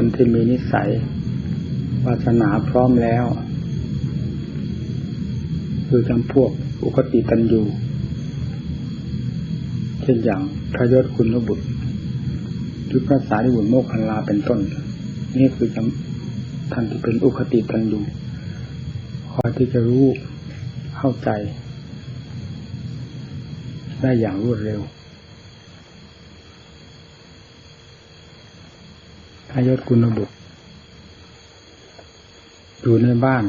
คนที่มีนิสัยวาสนาพร้อมแล้ว คือจำพวกอุคติตันยูเช่นอย่างพระยศคุณบุตรหรือพระสารีบุตรโมกขันลาเป็นต้น นี่คือจำท่านที่เป็นอุคติตันยูคอยที่จะรู้เข้าใจ ได้อย่างรวดเร็วพระ ยศคุณบุตรอยู่ในบ้าน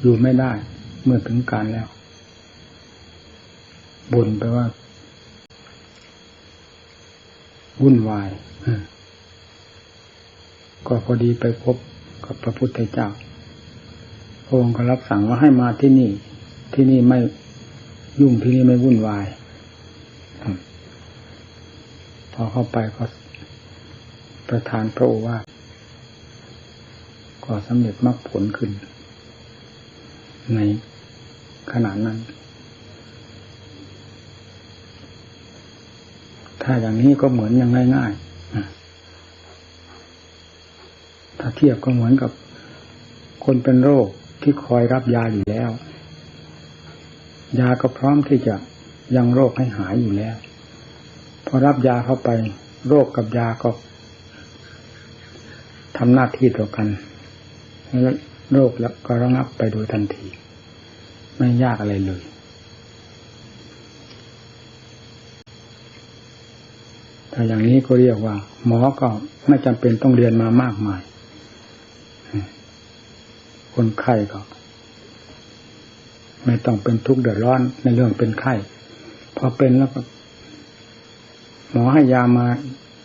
อยู่ไม่ได้ เมื่อถึงการแล้วบ่นไปว่าวุ่นวายก็พอดีไปพบกับพระพุทธเจ้าพระองค์ก็รับสั่งว่าให้มาที่นี่ ที่นี่ไม่ยุ่งที่นี่ไม่วุ่นวายพอเข้าไปก็ประทานพระโอวาท ก็สำเร็จมรรคผลขึ้น ในขณะนั้น ถ้าอย่างนี้ก็เหมือนอย่างง่ายๆถ้าเทียบก็เหมือนกับคนเป็นโรคที่คอยรับยาอยู่แล้ว ยาก็พร้อมที่จะยังโรคให้หายอยู่แล้ว พอรับยาเข้าไป โรคกับยาก็ทำหน้าที่ต่อกัน โรคแล้วก็ระงับไปโดยทันที ไม่ยากอะไรเลยแต่อย่างนี้ก็เรียกว่า หมอก็ไม่จำเป็นต้องเรียนมามากมาย คนไข้ก็ ไม่ต้องเป็นทุกข์เดือดร้อนในเรื่องเป็นไข้พอเป็นแล้วก็ หมอให้ยามา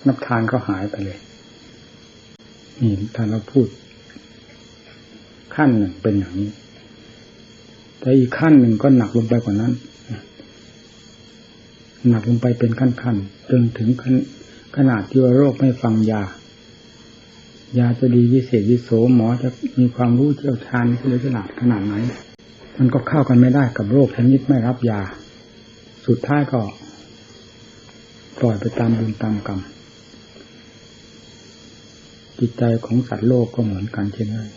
นับทานก็หายไปเลยนี่ถ้าเราพูด ขั้นหนึ่งเป็นอย่างนี้ แต่อีกขั้นหนึ่งก็หนักลงไปกว่านั้น หนักลงไปเป็นขั้นขั้นจนถึงขนาดที่ว่าโรคไม่ฟังยา ยาจะดีวิเศษวิโสหมอจะมีความรู้เชี่ยวชาญเฉลียวฉลาดขนาดไหน มันก็เข้ากันไม่ได้กับโรคชนิดไม่รับยา สุดท้ายก็ปล่อยไปตามบุญตามกรรมจิตใจของสัตว์โลกก็เหมือนกันเช่นนั้น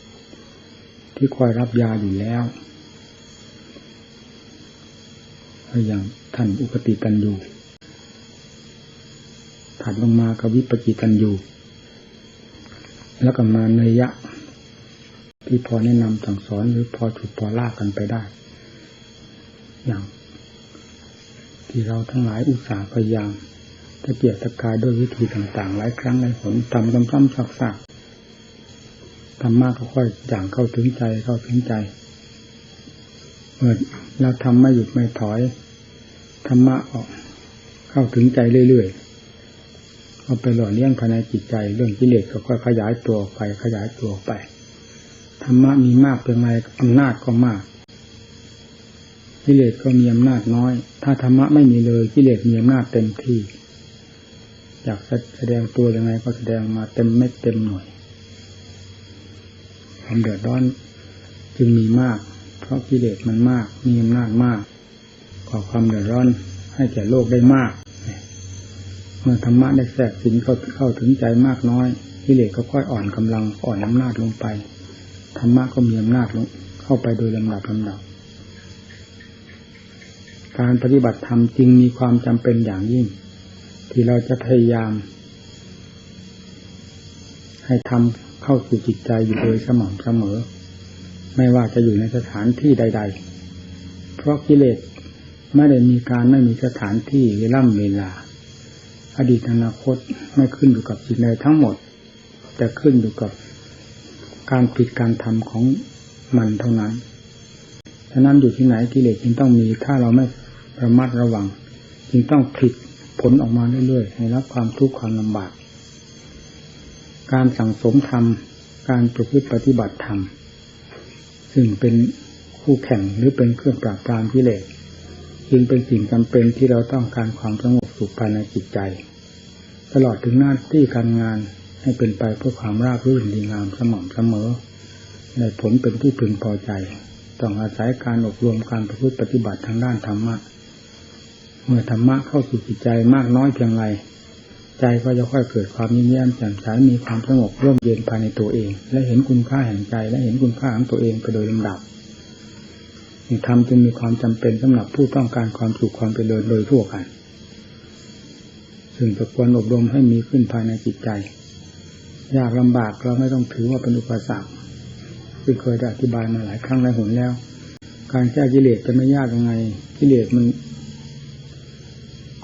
ที่คอยรับยาอยู่แล้วอย่างท่านอุปติตันยูถัดลงมากับวิปจิตันยูแล้วก็มาเนยยะ ที่พอแนะนำสั่งสอนหรือพอฉุดพอลากกันไปได้ อย่าง ที่เราทั้งหลายอุตส่าห์พยายามตะเกียกตะกายด้วยวิธีต่างๆ หลายครั้งหลายผลทำซ้ำๆซักๆ ธรรมะก็ค่อยอย่างเข้าถึงใจเข้าถึงใจเมื่อเราทำไม่หยุดไม่ถอยธรรมะออก เข้าถึงใจเรื่อยๆเอาไปหล่อเลี้ยงภายในจิตใจ เรื่องกิเลสก็ค่อยขยายตัวไปขยายตัวไปธรรมะมีมากเป็นไรอำนาจก็มากกิเลสก็มีอำนาจน้อย ถ้าธรรมะไม่มีเลยกิเลสมีอำนาจเต็มที่ อยากแสดงตัวยังไงก็แสดงมาเต็มเม็ดเต็มหน่วย ความเดือดร้อน จึงมีมาก เพราะกิเลสมันมาก มีอำนาจมากก่อความเดือดร้อนให้แก่โลกได้มากเมื่อธรรมะได้แทรกสินเข้าเข้าถึงใจมากน้อยกิเลสก็ค่อยอ่อนกำลังอ่อนอำนาจลงไปธรรมะก็มีอำนาจลงเข้าไปโดยลำดับลำดับการปฏิบัติธรรมจึงมีความจำเป็นอย่างยิ่ง ที่เราจะพยายาม ให้ทำ เข้าสู่จิตใจอยู่โดยสม่ำเสมอ ไม่ว่าจะอยู่ในสถานที่ใด ๆ เพราะกิเลสไม่ได้มีการไม่มีสถานที่เวล่ำเวลา อดีตอนาคตไม่ขึ้นอยู่กับจิตใดทั้งหมด แต่ขึ้นอยู่กับการผิดการทำของมันเท่านั้นฉะนั้นอยู่ที่ไหนกิเลสจึงต้องมีถ้าเราไม่ระมัดระวัง จึงต้องผิดผลออกมาเรื่อยๆให้รับความทุกข์ความลำบาก การสั่งสมธรรม การประพฤติปฏิบัติธรรม ซึ่งเป็นคู่แข่งหรือเป็นเครื่องปราบปรามกิเลสจึงเป็นสิ่งจำเป็นที่เราต้องการความสงบสุขภายในจิตใจ ตลอดถึงหน้าที่การงานให้เป็นไปเพื่อความราบรื่นดีงามสม่ำเสมอในผลเป็นที่พึงพอใจ ต้องอาศัยการอบรมการประพฤติปฏิบัติทางด้านธรรมะ เมื่อธรรมะเข้าสู่จิตใจมากน้อยเพียงไร ใจก็จะค่อยเกิดความยิ้มแย้มแจ่มใสมีความสงบร่มเย็นภายในตัวเอง และเห็นคุณค่าแห่งใจ และเห็นคุณค่าของตัวเองไปโดยลำดับธรรมจึงมีความจำเป็นสำหรับผู้ต้องการความสุขความเจริญโดยทั่วกันซึ่งจะควรอบรมให้มีขึ้นภายในจิตใจ ยากลำบากเราไม่ต้องถือว่าเป็นอุปสรรคซึ่งเคยได้อธิบายมาหลายครั้งหลายหนแล้ว การแก้กิเลสจะไม่ยากยังไงกิเลสมัน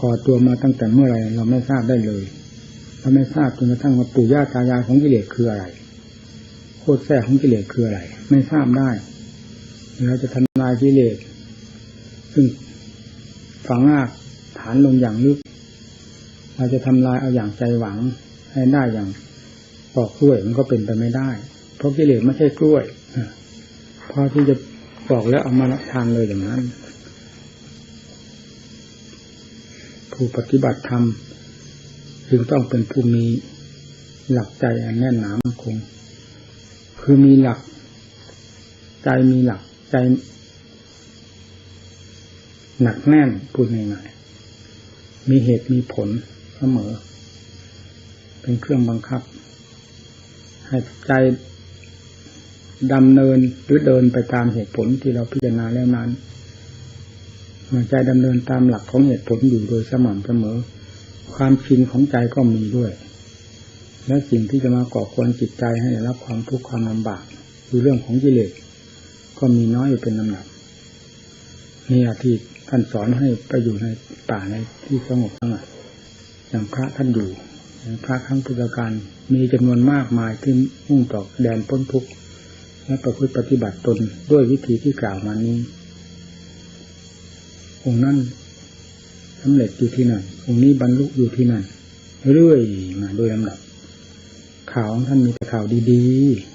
ก่อตัวมาตั้งแต่เมื่อไรเราไม่ทราบได้เลยเราไม่ทราบจนกระทั่งว่าปู่ย่าตายายของกิเลสคืออะไรโคตรแท้ของกิเลสคืออะไร ไม่ทราบได้เราจะทำลายกิเลสซึ่งฝังรากฐานลงอย่างลึก เราจะทำลายเอาอย่างใจหวังให้ได้อย่างปอกกล้วยมันก็เป็นไปไม่ได้ เพราะกิเลสไม่ใช่กล้วยพอที่จะปอกแล้วเอามาทานเลยอย่างนั้น ผู้ปฏิบัติธรรมจึงต้องเป็นผู้มีหลักใจอันแน่นหนามั่นคง คือมีหลัก ใจมีหลักใจ หนักแน่นพูดง่ายๆมีเหตุมีผลเสมอ เป็นเครื่องบังคับ ให้ใจดำเนินหรือเดินไปตามเหตุผลที่เราพิจารณาแล้วนั้น ใจดำเนินตามหลักของเหตุผลอยู่โดยสม่ำเสมอ ความชินของใจก็มีด้วย และสิ่งที่จะมาก่อควรจิตใจให้รับความทุกข์ความลำบากคือเรื่องของกิเลสก็มีน้อยอยู่เป็นลำดับนี่อาทิตท่านสอนให้ไปอยู่ในป่าในที่สงบสงัดอย่างพระท่านอยู่พระครั้งพุทธการมีจำนวนมากมายที่มุ่งต่อแดนพ้นทุกข์และประพฤติปฏิบัติตนด้วยวิธีที่กล่าวมานี้ องค์นั้นสำเร็จอยู่ที่นั่นองค์นี้บรรลุอยู่ที่นั่นเรื่อยมาโดยลำดับข่าวของท่านมีแต่ข่าวดี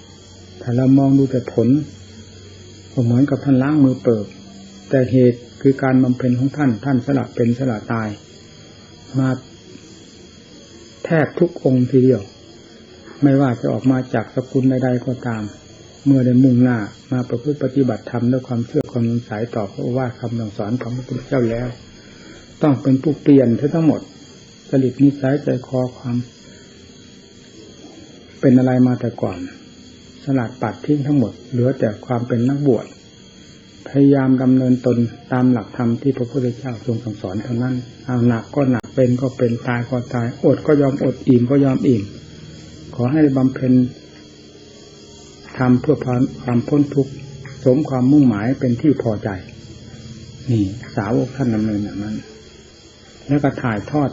ๆ ถ้าเรามองดูแต่ผลก็เหมือนกับท่านล้างมือเปิดแต่เหตุคือการบำเพ็ญของท่าน ท่านสละเป็นสละตาย มาแทบทุกองค์ทีเดียว ไม่ว่าจะออกมาจากสกุลใดๆก็ตาม เมื่อได้มุ่งหน้ามาประพฤติปฏิบัติธรรมด้วยความเชื่อความสายต่อพระว่าคำสอนของพระพุทธเจ้าแล้ว ต้องเป็นผู้เปลี่ยนทั้งหมดจริตนิสัยใจคอความ เป็นอะไรมาแต่ก่อน สลัดปัดทิ้งทั้งหมด เหลือแต่ความเป็นนักบวชพยายามดำเนินตนตามหลักธรรมที่พระพุทธเจ้าทรงสั่งสอนเท่านั้นเอาหนักก็หนักเป็นก็เป็นตายก็ตายอดก็ยอมอดอิ่มก็ยอมอิ่ม ขอให้บำเพ็ญ ทำเพื่อความพ้นทุกข์สมความมุ่งหมายเป็นที่พอใจ นี่สาวกท่านดำเนินอย่างนั้น แล้วก็ถ่ายทอด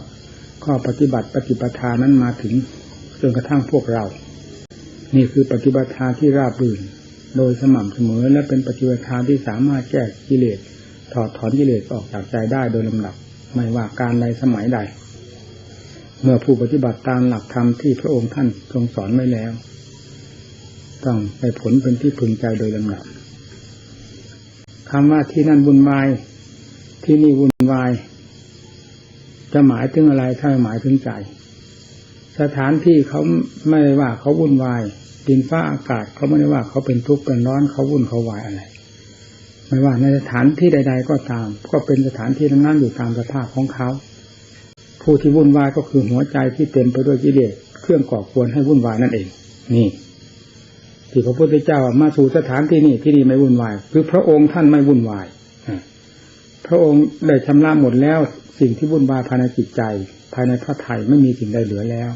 ข้อปฏิบัติปฏิปทานั้นมาถึงจนกระทั่งพวกเรา นี่คือปฏิบัติที่ราบรื่น โดยสม่ำเสมอและเป็นปฏิบัติที่สามารถแก้กิเลสถอดถอนกิเลสออกจากใจได้โดยลำดับ ไม่ว่าการใดสมัยใด เมื่อผู้ปฏิบัติตามหลักธรรมที่พระองค์ท่านทรงสอนไว้แล้ว ต้องไปผลเป็นที่พึงใจโดยลำดับคำว่าที่นั่นวุ่นวาย ที่นี่วุ่นวาย จะหมายถึงอะไรถ้าหมายถึงใจ สถานที่เขาไม่ได้ว่าเขาวุ่นวายดินฟ้าอากาศเขาไม่ได้ว่าเขาเป็นทุกข์เป็นร้อนเขาวุ่นเขาวายอะไร ไม่ว่าในสถานที่ใด ๆ ก็ตาม ก็เป็นสถานที่นั้นอยู่ตามสภาพของเขา ผู้ที่วุ่นวายก็คือหัวใจที่เต็มไปด้วยกิเลสเครื่องก่อควรให้วุ่นวายนั่นเอง นี่ ที่พระพุทธเจ้ามาสู่สถานที่นี่ที่นี่ไม่วุ่นวาย คือพระองค์ท่านไม่วุ่นวายพระองค์ได้ชำระหมดแล้วสิ่งที่วุ่นวายภายในจิตใจ ภายในพระไทยไม่มีสิ่งใดเหลือแล้ว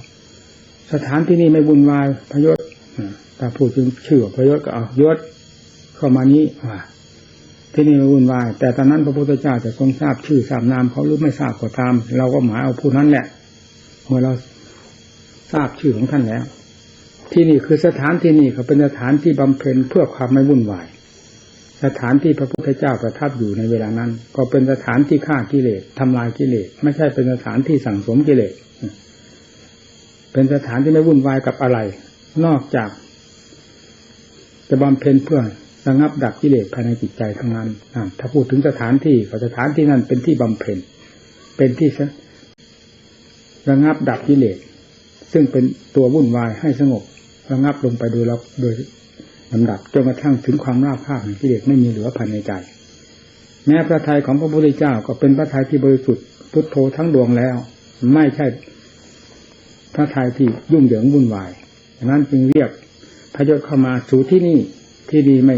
สถานที่นี้ไม่วุ่นวายพยศถ้าพูดถึงชื่อพระยศก็เอายศเข้ามานี้ว่าที่นี่ไม่วุ่นวาย แต่ตอนนั้นพระพุทธเจ้าจะทรงทราบชื่อทราบนามเขาหรือไม่ทราบก็ตาม เราก็หมายเอาผู้นั้นแหละเมื่อเราทราบชื่อของท่านแล้ว ที่นี่คือสถานที่นี่เขาเป็นสถานที่บำเพ็ญเพื่อความไม่วุ่นวาย สถานที่พระพุทธเจ้าประทับอยู่ในเวลานั้น ก็เป็นสถานที่ฆ่ากิเลสทำลายกิเลสไม่ใช่เป็นสถานที่สั่งสมกิเลสเป็นสถานที่ไม่วุ่นวายกับอะไร นอกจาก จะบำเพ็ญเพื่อระงับดับกิเลสภายในจิตใจทั้งนั้นถ้าพูดถึงสถานที่ก็สถานที่นั้นเป็นที่บำเพ็ญเป็นที่ระงับดับกิเลส ซึ่งเป็นตัววุ่นวายให้สงบระงับลงไปโดยเราโดยลำดับจนกระทั่งถึงความราบคาบแห่งกิเลสไม่มีเหลือภายในใจ แม้พระทัยของพระพุทธเจ้าก็เป็นพระทัยที่บริสุทธิ์พุทโธทั้งดวงแล้ว ไม่ใช่พระทัยที่ยุ่งเหยิงวุ่นวายดังนั้นจึงเรียกพระยศเข้ามาสู่ที่นี่ที่นี่ไม่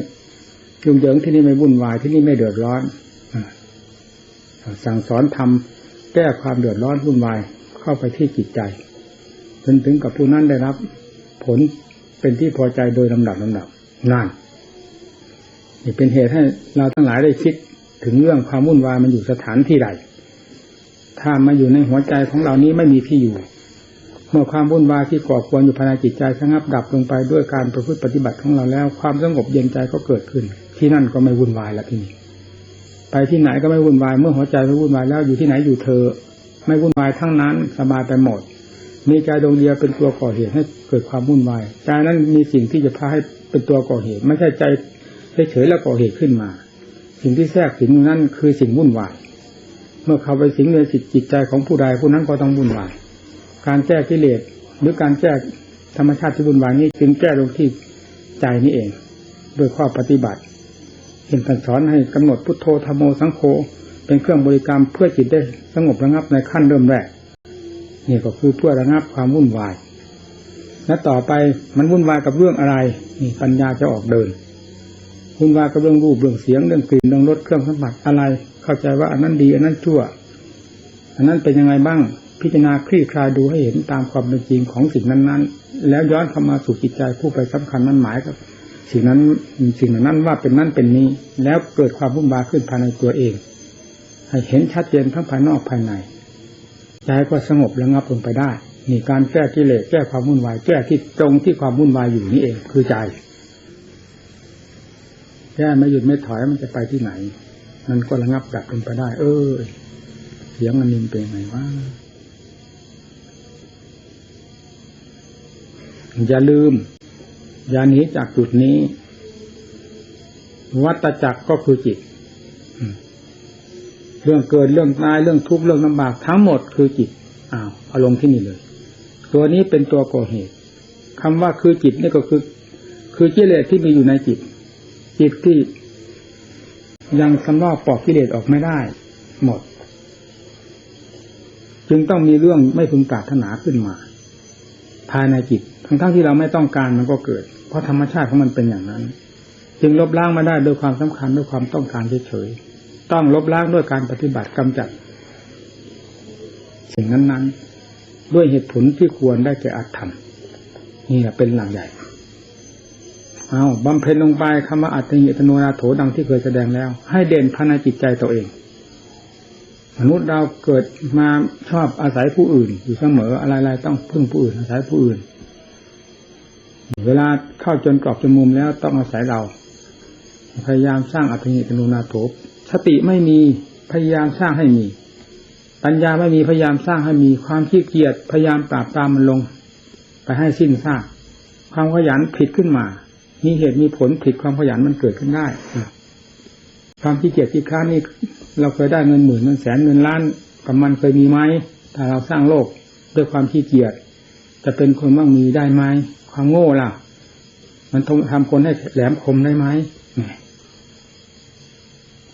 ยุ่งเหยิงที่นี่ไม่วุ่นวายที่นี่ไม่เดือดร้อนสั่งสอนทำแก้ความเดือดร้อนวุ่นวายเข้าไปที่จิตใจ จนถึงกับผู้นั้นได้รับ ผลเป็นที่พอใจโดยลำดับลำดับนั่นนี่เป็นเหตุให้เราทั้งหลายได้คิดถึงเรื่องความวุ่นวายมันอยู่สถานที่ใดถ้ามาอยู่ในหัวใจของเรานี้ไม่มีที่อยู่ เมื่อความวุ่นวายที่ก่อควรอยู่ภายในจิตใจสงับดับลงไปด้วยการประพฤติปฏิบัติของเราแล้ว ความสงบเย็นใจก็เกิดขึ้น ที่นั่นก็ไม่วุ่นวายแล้วที่นี่ไปที่ไหนก็ไม่วุ่นวาย เมื่อหัวใจไม่วุ่นวายแล้วอยู่ที่ไหนอยู่เธอ ไม่วุ่นวายทั้งนั้นสบายไปหมด มีใจดวงเดียวเป็นตัวก่อเหตุให้เกิดความวุ่นวายใจนั้นมีสิ่งที่จะพาให้เป็นตัวก่อเหตุ ไม่ใช่ใจเฉยๆแล้วก่อเหตุขึ้นมา สิ่งที่แทรกสิงนั้นคือสิ่งวุ่นวายเมื่อเข้าไปสิงในจิตจิตใจของผู้ใดผู้นั้นก็ต้องวุ่นวายการแก้กิเลสหรือการแก้ธรรมชาติที่วุ่นวายนี้จึงแก้ลงที่ใจนี้เอง โดยข้อปฏิบัติเห็นการสอนให้กำหนดพุทโธธรรมโมสังโฆเป็นเครื่องบริกรรมเพื่อจิตได้สงบระงับในขั้นเริ่มแรก นี่ก็คือเพื่อระงับความวุ่นวาย และต่อไปมันวุ่นวายกับเรื่องอะไรนี่ปัญญาจะออกเดิน วุ่นวายกับเรื่องรูปเรื่องเสียงเรื่องกลิ่นเรื่องรสเครื่องสัมผัสอะไร เข้าใจว่าอันนั้นดีอันนั้นชั่ว อันนั้นเป็นยังไงบ้างพิจารณาคลี่คลายดูให้เห็นตามความเป็นจริงของสิ่งนั้นๆ แล้วย้อนเข้ามาสู่จิตใจผู้ไปสำคัญนั้นหมายกับสิ่งนั้นสิ่งนั้นว่าเป็นนั่นเป็นนี้ แล้วเกิดความวุ่นวายขึ้นภายในตัวเอง ให้เห็นชัดเจนทั้งภายนอกภายใน ใจก็สงบระงับลงไปได้นี่การแก้กิเลสแก้ความวุ่นวายแก้ที่ตรงที่ความวุ่นวายอยู่นี่เอง คือใจแก้ไม่หยุดไม่ถอยมันจะไปที่ไหน มันก็ระงับดับลงไปได้ เออเสียงอันนินเป็นไงวะอย่าลืม อย่าหนีจากจุดนี้ วัตจักรก็คือจิต เรื่องเกิดเรื่องตายเรื่องทุกข์เรื่องลำบากทั้งหมดคือจิตอ้าวเอาลงที่นี่เลย ตัวนี้เป็นตัวก่อเหตุคำว่าคือจิตนี่ก็คือ คือกิเลสที่มีอยู่ในจิต จิตที่ยังสำลอกปอกกิเลสออกไม่ได้ หมด จึงต้องมีเรื่องไม่พึงปรารถนาขึ้นมา ภายในจิตทั้งๆทที่เราไม่ต้องการมันก็เกิด เพราะธรรมชาติของมันเป็นอย่างนั้น จึงลบล้างมาได้ด้วยความสำคัญด้วยความต้องการเฉยๆ ต้องลบล้างด้วยการปฏิบัติกำจัด สิ่งนั้น ๆ ด้วยเหตุผลที่ควรได้แก่อัตธรรมนี่แหละเป็นหลักใหญ่ เอาบำเพ็ญลงไปคำว่าอัตติยตโนนาโถดังที่เคยแสดงแล้ว ให้เด่นภายในจิตใจตัวเอง มนุษย์เราเกิดมาชอบอาศัยผู้อื่น อยู่เสมออะไรๆต้องพึ่งผู้อื่น อาศัยผู้อื่น เวลาเข้าจนกรอบจนมุมแล้วต้องอาศัยเรา พยายามสร้างอัตติยตโนนาโถ สติไม่มีพยายามสร้างให้มี ปัญญาไม่มีพยายามสร้างให้มี ความขี้เกียจพยายามปราบตามมันลง ไปให้สิ้นซากความขยันผิดขึ้นมา มีเหตุมีผลผิดความขยันมันเกิดขึ้นได้ความขี้เกียจขี้ค้านี่เราเคยได้เงินหมื่นเงินแสนเงินล้านกับมันเคยมีไหมถ้าเราสร้างโลกด้วยความขี้เกียจจะเป็นคนมั่งมีได้ไหมความโง่ล่ะ มันทำคนให้แหลมคมได้ไหม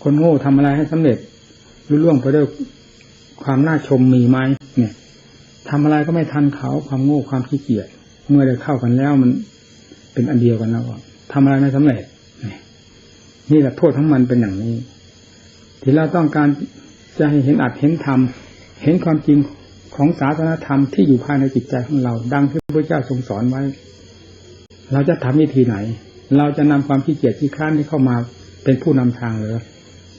คนโง่ทำอะไรให้สำเร็จรุ่ล่วงไปด้วยความน่าชมมีไหมเนี่ยทำอะไรก็ไม่ทันเขาความโง่ความขี้เกียจเมื่อได้เข้ากันแล้วมันเป็นอันเดียวกันแล้วทำอะไรไม่สำเร็จนี่แหละโทษทั้งมันเป็นอย่างนี้ ที่เราต้องการจะให้เห็นอัดเห็นธรรมเห็นความจริงของศาสนธรรมที่อยู่ภายในจิตใจของเรา ดังที่พระเจ้าทรงสอนไว้ เราจะทำวิธีไหน เราจะนำความขี้เกียจขี้ค้านที่เข้ามาเป็นผู้นำทางหรือ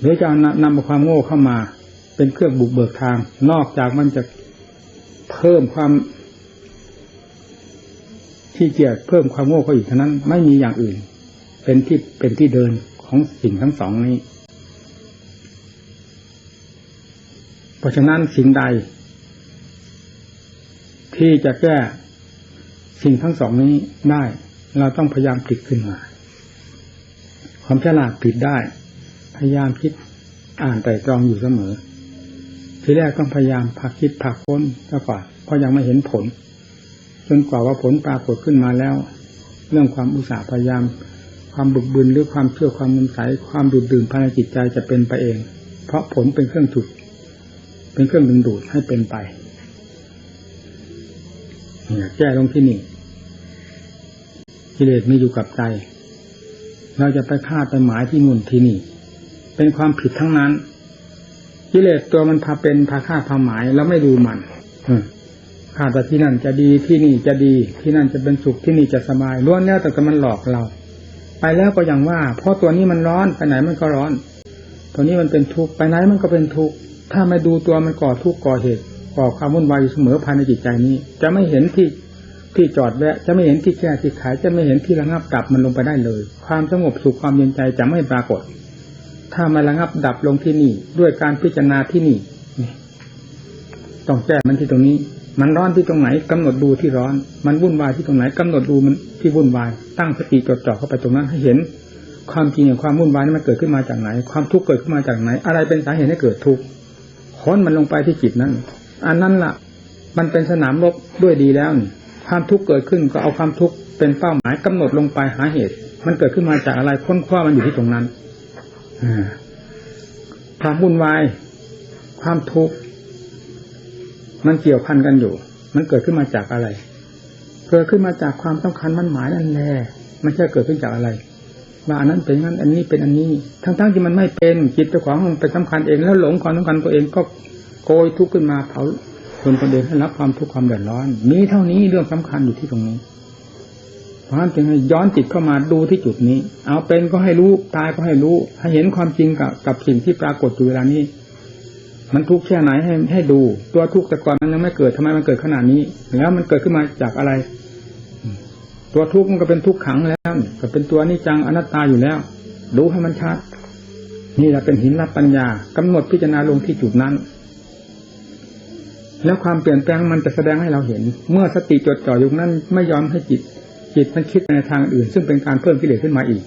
หรือจะนำความโง่เข้ามา เป็นเครื่องบุกเบิกทาง นอกจากมันจะเพิ่มความที่เกียจเพิ่มความโง่เข้าอีกเท่านั้นไม่มีอย่างอื่น เป็นที่เป็นที่เดินของสิ่งทั้งสองนี้ เพราะฉะนั้นสิ่งใด ที่จะแก้สิ่งทั้งสองนี้ได้ เราต้องพยายามผลิตขึ้นมา ความฉลาดผลิตได้ พยายามคิดอ่านแต่ตรองอยู่เสมอ ทีแรกต้องพยายามผักคิดผักค้นซะก่อนเพราะยังไม่เห็นผล จนกว่าว่าผลปรากฏขึ้นมาแล้ว เรื่องความอุตสาห์พยายาม ความบึกบึนหรือความเชื่อความนำใสความดูดดื่มภายในจิตใจจะเป็นไปเอง เพราะผลเป็นเครื่องจุด เป็นเครื่องดึงดูดให้เป็นไปเนี่ยแก้ลงที่นี่กิเลสมีอยู่กับใจ เราจะไปคาดไปหมายที่นุ่นที่นี่ เป็นความผิดทั้งนั้นกิเลสตัวมันพาเป็นพาคาพาหมายแล้วไม่ดูมันคาดว่ที่นั่นจะดีที่นี่จะดี ที่นั่นจะเป็นสุขที่นี่จะสบายล้วนแล้วแต่ก็มันหลอกเรา ไปแล้วก็อย่างว่า เพราะตัวนี้มันร้อนไปไหนมันก็ร้อน ตัวนี้มันเป็นทุกข์ไปไหนมันก็เป็นทุกข์ถ้าไม่ดูตัวมันก่อทุกข์ก่อเหตุก่อความวุ่นวายอยู่เสมอภายในจิตใจนี้ จะไม่เห็นที่ที่จอดแวะจะไม่เห็นที่แก้ที่ขายจะไม่เห็นที่ระงับดับมันลงไปได้เลย ความสงบสุขความเย็นใจจะไม่ปรากฏ ถ้ามาระงับดับลงที่นี่ ด้วยการพิจารณาที่นี่ต้องแก้มันที่ตรงนี้ มันร้อนที่ตรงไหนกำหนดดูที่ร้อน มันวุ่นวายที่ตรงไหนกำหนดดูมันที่วุ่นวาย ตั้งสติจดจ่อเข้าไปตรงนั้นให้เห็น ความจริงของความวุ่นวายนี้มันเกิดขึ้นมาจากไหน ความทุกข์เกิดขึ้นมาจากไหน อะไรเป็นสาเหตุให้เกิดทุกข์ค้นมันลงไปที่จิตนั้น อันนั้นล่ะ มันเป็นสนามรบด้วยดีแล้วนี่ความทุกข์เกิดขึ้นก็เอาความทุกข์เป็นเป้าหมายกำหนดลงไปหาเหตุ มันเกิดขึ้นมาจากอะไรค้นคว้ามันอยู่ที่ตรงนั้น ความวุ่นวาย ความทุกข์มันเกี่ยวพันกันอยู่ มันเกิดขึ้นมาจากอะไร เกิดขึ้นมาจากความต้องการมั่นหมายนั่นแหละไม่ใช่เกิดขึ้นจากอะไร ว่าอันนั้นเป็นงั้น อันนี้เป็นอันนี้ ทั้งๆที่มันไม่เป็นจิตเจ้าของมันเป็นสำคัญเอง แล้วหลงความต้องการตัวเองก็โกยทุกข์ขึ้นมาเผาจนประเด็นให้รับความทุกข์ความเดือดร้อนมีเท่านี้เรื่องสำคัญอยู่ที่ตรงนี้ ราะฉะนั้นจึงให้ย้อนจิตเข้ามาดูที่จุดนี้ เอาเป็นก็ให้รู้ตายก็ให้รู้ ให้เห็นความจริงกับกับสิ่งที่ปรากฏอยู่เวลานี้ มันทุกข์แค่ไหนให้ให้ดู ตัวทุกข์แต่ก่อนมันยังไม่เกิดทำไมมันเกิดขนาดนี้ แล้วมันเกิดขึ้นมาจากอะไร ตัวทุกข์มันก็เป็นทุกข์ขังแล้วก็เป็นตัวนิจังอนัตตาอยู่แล้ว ดูให้มันชัด นี่แหละเป็นหินรับปัญญากำหนดพิจารณาลงที่จุดนั้น แล้วความเปลี่ยนแปลงมันจะแสดงให้เราเห็น เมื่อสติจดจ่ออยู่นั้นไม่ยอมให้จิต จิตมันคิดในทางอื่น ซึ่งเป็นการเพิ่มกิเลสขึ้นมาอีก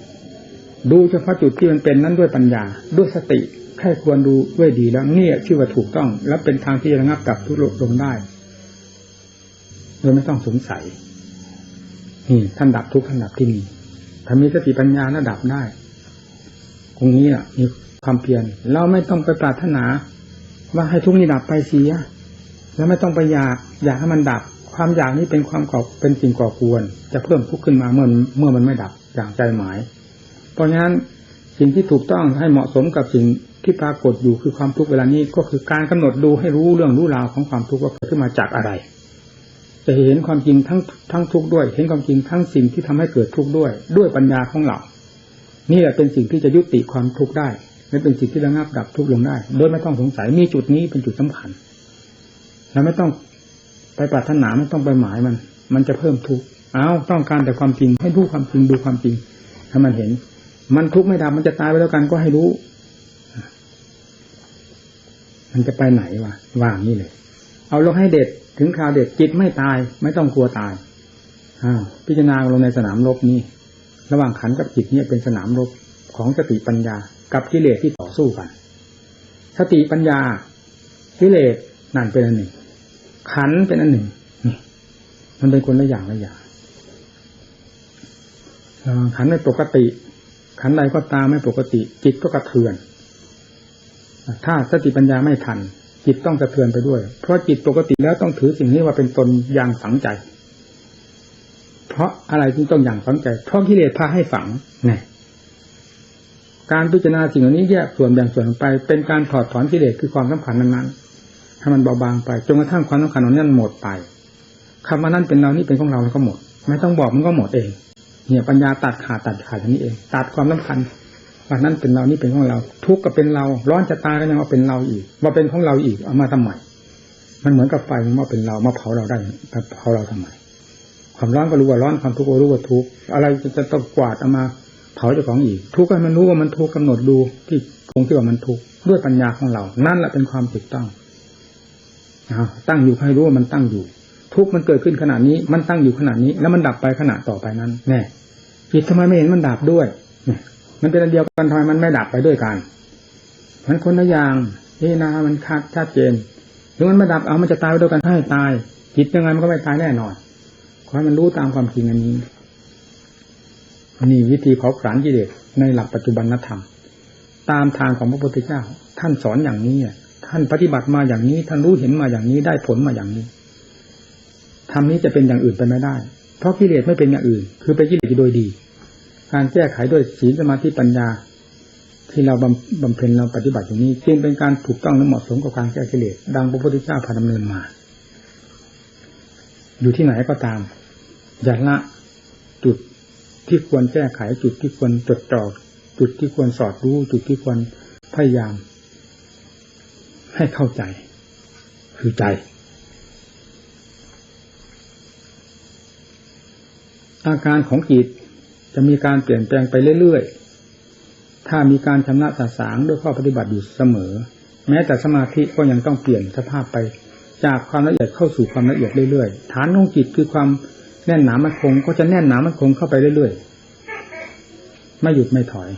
ดูเฉพาะจุดที่มันเป็นนั้นด้วยปัญญาด้วยสติแค่ควรดูด้วยดีแล้วเนี่ยชื่อว่าถูกต้อง และเป็นทางที่จะระงับกับทุกลงได้โดยไม่ต้องสงสัยนี่ท่านดับทุกท่านดับที่นี่ถ้ามีสติปัญญาระดับได้ตรงนี้อะมีความเพียรเราไม่ต้องไปปรารถนา ว่าให้ทุกนี้ดับไปเสียแล้วไม่ต้องไปอยากอยากให้มันดับ ความอยากนี้เป็นความก่อเป็นสิ่งก่อกวนจะเพิ่มทุกข์ขึ้นมาเมื่อเมื่อมันไม่ดับอย่างใจหมาย เพราะฉะนั้นสิ่งที่ถูกต้องให้เหมาะสมกับสิ่งที่ปรากฏอยู่คือความทุกข์เวลานี้ก็คือการกำหนดดูให้รู้เรื่องรู้ราวของความทุกข์ว่าเกิดขึ้นมาจากอะไร จะเห็นความจริงทั้งทั้งทุกข์ด้วย เห็นความจริงทั้งสิ่งที่ทำให้เกิดทุกข์ด้วย ด้วยปัญญาของเรานี่แหละเป็นสิ่งที่จะยุติความทุกข์ได้และเป็นสิ่งที่ระงับดับทุกข์ลงได้ โดยไม่ต้องสงสัยมีจุดนี้เป็นจุดสำคัญเราไม่ต้อง ไปปรารถนาไม่ต้องไปหมายมัน มันจะเพิ่มทุกข์เอาต้องการแต่ความจริงให้รู้ความจริงดูความจริงให้มันเห็น มันทุกข์ไม่ดับมันจะตายไปแล้วกันก็ให้รู้ มันจะไปไหนวะว่างนี่เลย เอาลงให้เด็ดถึงคราวเด็ดจิตไม่ตาย ไม่ต้องกลัวตายอ้าวพิจารณาลงในสนามรบนี้ระหว่างขันกับจิตเนี่ยเป็นสนามรบของสติปัญญา กับกิเลสที่ต่อสู้กัน สติปัญญากิเลสนั่นเป็นอันหนึ่ง ขันเป็นอันหนึ่งมันเป็นคนละอย่างละอย่างขันไม่ปกติ ขันใดก็ตามไม่ปกติ จิตก็กระเทือน ถ้าสติปัญญาไม่ทัน จิตต้องกระเทือนไปด้วย เพราะจิตปกติแล้วต้องถือสิ่งนี้ว่าเป็นตนอย่างฝังใจ เพราะอะไรจึงต้องอย่างฝังใจ เพราะกิเลสพาให้ฝังไงการพิจารณาสิ่งเหล่านี้แยกส่วนแบ่งส่วนไป เป็นการถอดถอนกิเลสคือความสำคัญนั้น ให้มันเบาบางไปจนกระทั่งความสำคัญของนั้นหมดไปคำว่านั้นเป็นเรานี่เป็นของเราแล้วก็หมด ไม่ต้องบอกมันก็หมดเอง เนี่ยปัญญาตัดขาดตัดขาดอย่างนี้เอง ตัดความสำคัญว่านั้นเป็นเรานี่เป็นของเรา ทุกข์ก็เป็นเรา ร้อนจะตายก็ยังเอาเป็นเราอีกว่าเป็นของเราอีกเอามาทำไมมันเหมือนกับไฟมันมาเป็นเรามาเผาเราได้เผาเราทำไมความร้อนก็รู้ว่าร้อนความทุกข์ก็รู้ว่าทุกข์อะไรจะต้องกวาดเอามาเผาเจ้าของอีก ทุกข์ให้มันรู้ว่ามันทุกข์กำหนดดูที่คงที่ว่ามันทุกข์ด้วยปัญญาของเรา นั่นแหละเป็นความถูกต้อง ตั้งอยู่ให้รู้ว่ามันตั้งอยู่ ทุกมันเกิดขึ้นขนาดนี้ มันตั้งอยู่ขนาดนี้ แล้วมันดับไปขณะต่อไปนั้น แน่จิตทำไมไม่เห็นมันดับด้วยมันเป็นอันเดียวกันทำไมมันไม่ดับไปด้วยกันมันคนละอย่างนี่นะมันคาดชัดเจนถึงมันไม่ดับเอามันจะตายไปด้วยกันให้ตาย จิตยังไงมันก็ไม่ตายแน่นอนขอให้มันรู้ตามความจริงอันนี้นี่วิธีเผาผลาญกิเลสในหลักปัจจุบันธรรม ตามทางของพระพุทธเจ้า ท่านสอนอย่างนี้อะ ท่านปฏิบัติมาอย่างนี้ ท่านรู้เห็นมาอย่างนี้ได้ผลมาอย่างนี้ทธรรมนี้จะเป็นอย่างอื่นไปไม่ได้ เพราะกิเลสไม่เป็นอย่างอื่น คือเป็นกิเลสโดยดี การแก้ไขด้วยศีลสมาธิปัญญา ที่เราบำบำเพ็ญเราปฏิบัติอยู่นี้ จึงเป็นการถูกต้องและเหมาะสมกับการแก้กิเลสดังพระพุทธเจ้าพาดำเนินมา อยู่ที่ไหนก็ตามอย่าละจุดที่ควรแก้ไขจุดที่ควรจดจ่อจุดที่ควรสอดรู้จุดที่ควรพยายาม ให้เข้าใจ คือใจ อาการของจิตจะมีการเปลี่ยนแปลงไปเรื่อยๆ ถ้ามีการชำระสาสางด้วยข้อปฏิบัติอยู่เสมอ แม้แต่สมาธิก็ยังต้องเปลี่ยนสภาพไป จากความละเอียดเข้าสู่ความละเอียดเรื่อยๆ ฐานของจิตคือความแน่นหนามันคง ก็จะแน่นหนามันคงเข้าไปเรื่อยๆ ไม่หยุดไม่ถอย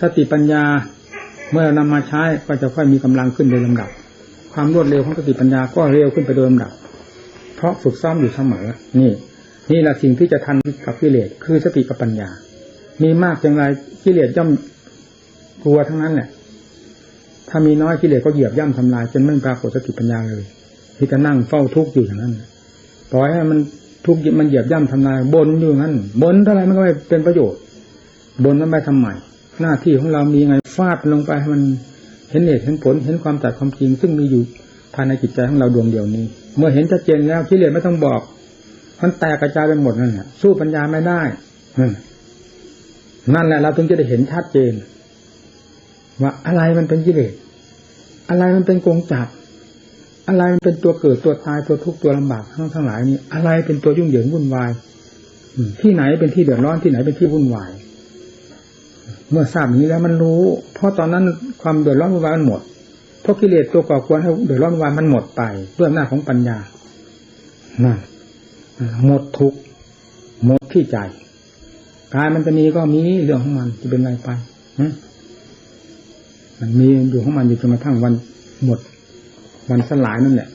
สติปัญญา เมื่อนำมาใช้ก็จะค่อยมีกำลังขึ้นโดยลำดับ ความรวดเร็วของสติปัญญาก็เร็วขึ้นไปโดยลำดับ เพราะฝึกซ้อมอยู่เสมอ นี่ นี่แหละสิ่งที่จะทันกับกิเลสคือสติกับปัญญา มีมากอย่างไรกิเลสย่อมกลัวทั้งนั้นแหละถ้ามีน้อยกิเลสก็เหยียบย่ำทำลายจนไม่ปรากฏสติปัญญาเลยที่จะนั่งเฝ้าทุกข์อยู่อย่างนั้นปล่อยให้มันทุกข์มันเหยียบย่ำทำลายบนอยู่งั้นบนเท่าไรมันก็ไม่เป็นประโยชน์บนนั้นไปทำไม หน้าที่ของเรามีไงฟาดลงไปให้มันเห็นเหตุเห็นผลเห็นความจัดความจริง ซึ่งมีอยู่ภายในจิตใจของเราดวงเดียวนี้ เมื่อเห็นชัดเจนแล้วกิเลสไม่ต้องบอก มันแตกกระจายไปหมดนั่นแหละสู้ปัญญาไม่ได้นั่นแหละเราถึงจะได้เห็นชัดเจน ว่าอะไรมันเป็นกิเลสอะไรมันเป็นกงจับอะไรมันเป็นตัวเกิดตัวตายตัวทุกข์ตัวลำบากทั้งทั้งหลายนี้อะไรเป็นตัวยุ่งเหยิงวุ่นวายที่ไหนเป็นที่เดือดร้อนที่ไหนเป็นที่วุ่นวาย เมื่อทราบอย่างนี้แล้วมันรู้ เพราะตอนนั้นความเดือดร้อนวุ่นวายมันหมด เพราะกิเลสตัวก่อควรให้เดือดร้อนวุ่นวายมันหมดไปด้วยอำนาจของปัญญานั่นหมดทุกหมดที่ใจกายมันจะมีก็มีเรื่องของมันจะเป็นไรไปมันมีอยู่ของมันอยู่จนกระทั่งวันหมด วันสลายนั่นแหละ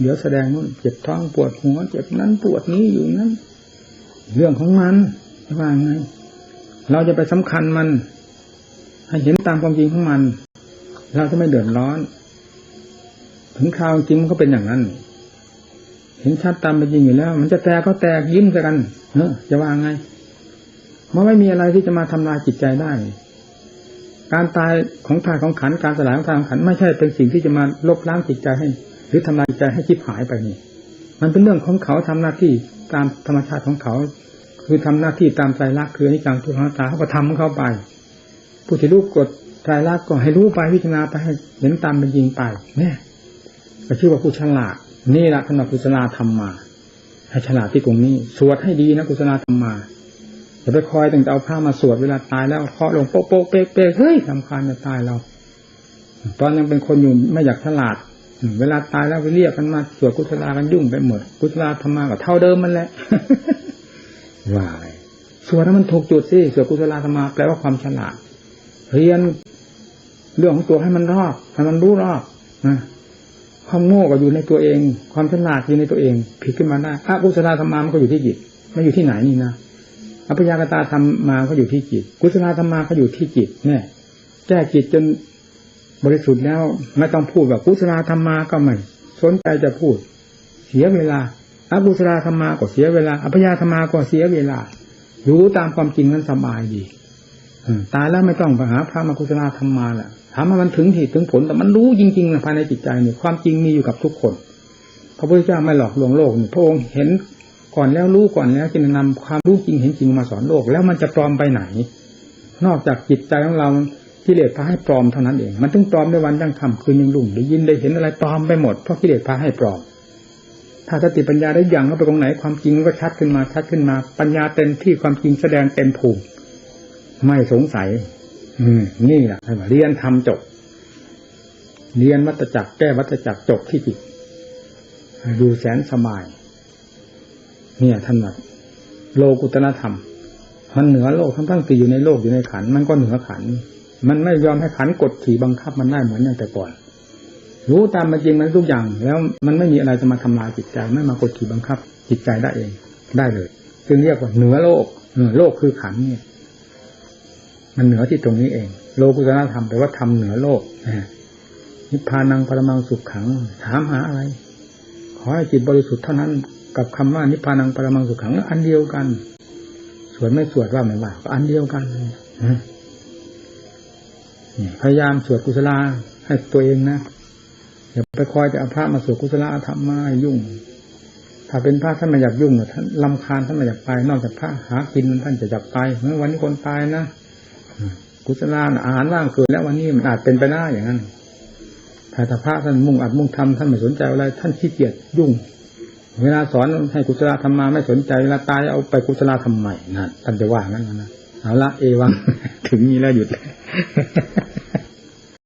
เดี๋ยวแสดงนู่นเจ็บท้องปวดหัวเจ็บนั้นปวดนี้อยู่นั้น เรื่องของมันว่าไง เราจะไปสำคัญมัน ให้เห็นตามความจริงของมัน เราจะไม่เดือดร้อน ถึงคราวจริงมันก็เป็นอย่างนั้น เห็นชัดตามเป็นจริงอยู่แล้ว มันจะแตกก็แตกยิ้มกันเนอะจะว่าไงมันไม่มีอะไรที่จะมาทำลายจิตใจได้ การตายของธาตุของขันการสลายของธาตุของขันไม่ใช่เป็นสิ่งที่จะมาลบล้างจิตใจให้ หรือทำลายจิตใจให้ชิบหายไปนี่ มันเป็นเรื่องของเขาทำหน้าที่ตามธรรมชาติของเขา คือทำหน้าที่ตามใจรักคืออนิจจังทุกขังตาเขาก็ทำเข้าไป ผู้ที่รู้กฎใจรักก็ให้รู้ไปพิจารณาไปให้เห็นตามเป็นจริงไปเนี่ยก็ชื่อว่าผู้ฉลาดนี่แหละสำหรับกุศลธรรมมาให้ฉลาดที่ตรงนี้ สวดให้ดีนะกุศลธรรมมาอย่าไปคอยตั้งแต่เอาผ้ามาสวดเวลาตายแล้วเคาะลงโป๊ะโป๊ะเป๊ะเป๊ะเฮ้ยสำคัญจะตายเรา ตอนยังเป็นคนอยู่ไม่อยากฉลาด เวลาตายแล้วไปเรียกกันมาสวดกุศลากันยุ่งไปหมดกุศลธรรมาก็เท่าเดิมมันแหละ วายสวดแล้วมันถูกจุดสิสวดกุศลธรรมาแปลว่าความฉลาดเรียนเรื่องของตัวให้มันรอบให้มันรู้รอบนะความโง่ก็อยู่ในตัวเอง ความฉลาดอยู่ในตัวเอง ผิดขึ้นมาได้อากุศลธรรมามันก็อยู่ที่จิตไม่อยู่ที่ไหนนี่นะอภิญญากตาธรรมมาก็อยู่ที่จิต กุศลธรรมมาก็อยู่ที่จิตเนี่ยแก้จิตจนบริสุทธิ์แล้วไม่ต้องพูดแบบกุศลธรรมมาก็ไม่สนใจจะพูด เสียเวลา อกุศลธรรมาก็เสียเวลาอภิญญาธรรมาก็เสียเวลา รู้ตามความจริงนั้นสบายดีตายแล้วไม่ต้องไปหาพระมากุศลธรรมาแหละถามว่ามันถึงที่ถึงผลแต่มันรู้จริงๆนะภายในจิตใจเนี่ยความจริงมีอยู่กับทุกคน พระพุทธเจ้าไม่หลอกลวงโลกพระองค์เห็นก่อนแล้วรู้ก่อนแล้วจึงนำความรู้จริงเห็นจริงมาสอนโลก แล้วมันจะปลอมไปไหน นอกจากจิตใจของเรากิเลสพาให้ปลอมเท่านั้นเอง มันถึงปลอมในวันยังค่ำคืนยังรุ่งได้ยินได้เห็นอะไรปลอมไปหมดเพราะกิเลสพาให้ปลอม ถ้าสติปัญญาได้ยังเข้าไปตรงไหนความจริงก็ชัดขึ้นมาชัดขึ้นมา ปัญญาเต็มที่ความจริงแสดงเต็มภูมิไม่สงสัย อืม นี่แหละเรียนทำจบ เรียนวัตจักรแก้วัตจักรจบที่จิตดูแสนสบาย เนี่ยท่านว่าโลกุตนธรรมมันเหนือโลกทั้งทั้งตีอยู่ในโลกอยู่ในขัน มันก็เหนือขัน มันไม่ยอมให้ขันกดขี่บังคับมันได้เหมือนอย่างแต่ก่อน รู้ตามมันจริงมันทุกอย่าง แล้วมันไม่มีอะไรจะมาทำลายจิตใจ ไม่มากดขี่บังคับ จิตใจได้เอง ได้เลย จึงเรียกว่าเหนือโลกเหนือโลกคือขันเนี่ย มันเหนือที่ตรงนี้เอง โลกุตนธรรมแปลว่าทำเหนือโลกนิพพานังปรมังสุขขัง ถามหาอะไร ขอให้จิตบริสุทธิ์เท่านั้น กับคำว่านิพพานังปรมังสุขขังอันเดียวกัน สวดไม่สวดว่าไม่ว่าก็อันเดียวกันพยายามสวดกุศลาให้ตัวเองนะ อย่าไปคอยจะเอาพระมาสวดกุศลธรรมมายุ่ง ถ้าเป็นพระท่านไม่อยากยุ่งท่านลำคาญท่านไม่อยากไป นอกจากพระหากินท่านจะอยากไปเมื่อวันนี้คนตายนะกุศลานะอาหารว่างเกิดแล้ววันนี้มันอาจเป็นไปได้อย่างนั้นถ้าถ้าพระท่านมุ่งอัดมุ่งทำท่านไม่สนใจอะไร ท่านขี้เกียจยุ่ง เวลาสอนให้กุศลธรรมมาไม่สนใจเวลาตายเอาไปกุศลธรรมใหม่นะท่านจะว่างั้นนะเอาละเอวังถึงนี้แล้วหยุด